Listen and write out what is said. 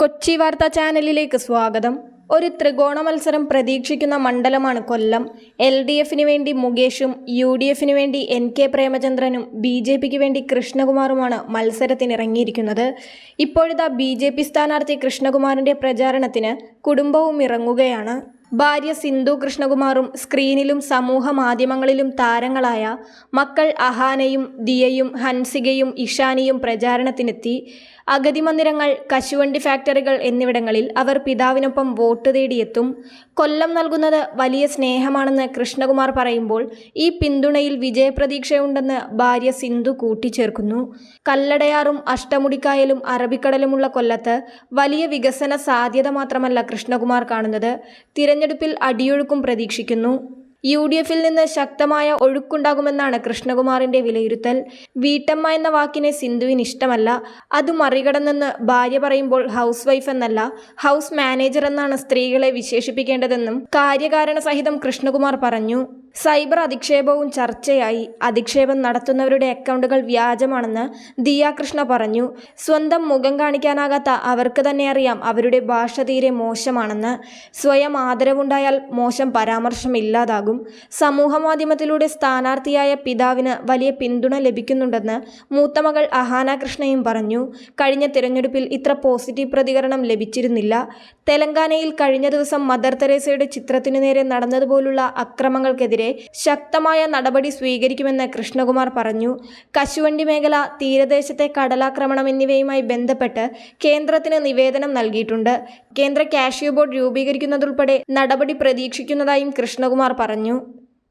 കൊച്ചി വാർത്താ ചാനലിലേക്ക് സ്വാഗതം. ഒരു ത്രികോണ മത്സരം പ്രതീക്ഷിക്കുന്ന മണ്ഡലമാണ് കൊല്ലം. എൽ ഡി എഫിന് വേണ്ടി മുകേഷും യു ഡി എഫിന് വേണ്ടി എൻ കെ പ്രേമചന്ദ്രനും ബി ജെ പിക്ക് വേണ്ടി കൃഷ്ണകുമാറുമാണ് മത്സരത്തിനിറങ്ങിയിരിക്കുന്നത്. ഇപ്പോഴിതാ ബി ജെ പി സ്ഥാനാർത്ഥി കൃഷ്ണകുമാറിന്റെ പ്രചാരണത്തിന് കുടുംബവും ഇറങ്ങുകയാണ്. ഭാര്യ സിന്ധു കൃഷ്ണകുമാറും സ്ക്രീനിലും സമൂഹ മാധ്യമങ്ങളിലും താരങ്ങളായ മക്കൾ അഹാനയും ദിയയും ഹൻസികയും ഇഷാനിയും പ്രചാരണത്തിനെത്തി. അഗതി മന്ദിരങ്ങൾ കശുവണ്ടി ഫാക്ടറികൾ എന്നിവിടങ്ങളിൽ അവർ പിതാവിനൊപ്പം വോട്ട് തേടിയെത്തും. കൊല്ലം നൽകുന്നത് വലിയ സ്നേഹമാണെന്ന് കൃഷ്ണകുമാർ പറയുമ്പോൾ ഈ പിന്തുണയിൽ വിജയപ്രതീക്ഷയുണ്ടെന്ന് ഭാര്യ സിന്ധു കൂട്ടിച്ചേർക്കുന്നു. കല്ലടയാറും അഷ്ടമുടിക്കായലും അറബിക്കടലുമുള്ള കൊല്ലത്ത് വലിയ വികസന സാധ്യത മാത്രമല്ല കൃഷ്ണകുമാർ കാണുന്നത്. തിരഞ്ഞെടുപ്പിൽ അടിയൊഴുക്കും പ്രതീക്ഷിക്കുന്നു. യു ഡി എഫിൽ നിന്ന് ശക്തമായ ഒഴുക്കുണ്ടാകുമെന്നാണ് കൃഷ്ണകുമാറിന്റെ വിലയിരുത്തൽ. വീട്ടമ്മ എന്ന വാക്കിനെ സിന്ധുവിന് ഇഷ്ടമല്ല. അത് മറികടന്നെന്ന് ഭാര്യ പറയുമ്പോൾ ഹൗസ് വൈഫ് എന്നല്ല ഹൗസ് മാനേജർ എന്നാണ് സ്ത്രീകളെ വിശേഷിപ്പിക്കേണ്ടതെന്നും കാര്യകാരണ സഹിതം കൃഷ്ണകുമാർ പറഞ്ഞു. സൈബർ അധിക്ഷേപവും ചർച്ചയായി. അധിക്ഷേപം നടത്തുന്നവരുടെ അക്കൗണ്ടുകൾ വ്യാജമാണെന്ന് ദിയാകൃഷ്ണ പറഞ്ഞു. സ്വന്തം മുഖം കാണിക്കാനാകാത്ത അവർക്ക് തന്നെ അറിയാം അവരുടെ ഭാഷ തീരെ മോശമാണെന്ന്. സ്വയം ആദരവുണ്ടായാൽ മോശം പരാമർശം ഇല്ലാതാകും. സമൂഹ മാധ്യമത്തിലൂടെ സ്ഥാനാർത്ഥിയായ പിതാവിന് വലിയ പിന്തുണ ലഭിക്കുന്നുണ്ടെന്ന് മൂത്തമകൾ അഹാന കൃഷ്ണയും പറഞ്ഞു. കഴിഞ്ഞ തിരഞ്ഞെടുപ്പിൽ ഇത്ര പോസിറ്റീവ് പ്രതികരണം ലഭിച്ചിരുന്നില്ല. തെലങ്കാനയിൽ കഴിഞ്ഞ ദിവസം മദർ തെരേസയുടെ ചിത്രത്തിനു നേരെ നടന്നതുപോലുള്ള അക്രമങ്ങൾക്കെതിരെ ശക്തമായ നടപടി സ്വീകരിക്കുമെന്ന് കൃഷ്ണകുമാർ പറഞ്ഞു. കശുവണ്ടി മേഖല തീരദേശത്തെ കടലാക്രമണം എന്നിവയുമായി ബന്ധപ്പെട്ട് കേന്ദ്രത്തിന് നിവേദനം നൽകിയിട്ടുണ്ട്. കേന്ദ്ര കാഷ്യൂ ബോർഡ് രൂപീകരിക്കുന്നതുൾപ്പെടെ നടപടി പ്രതീക്ഷിക്കുന്നതായും കൃഷ്ണകുമാർ പറഞ്ഞു.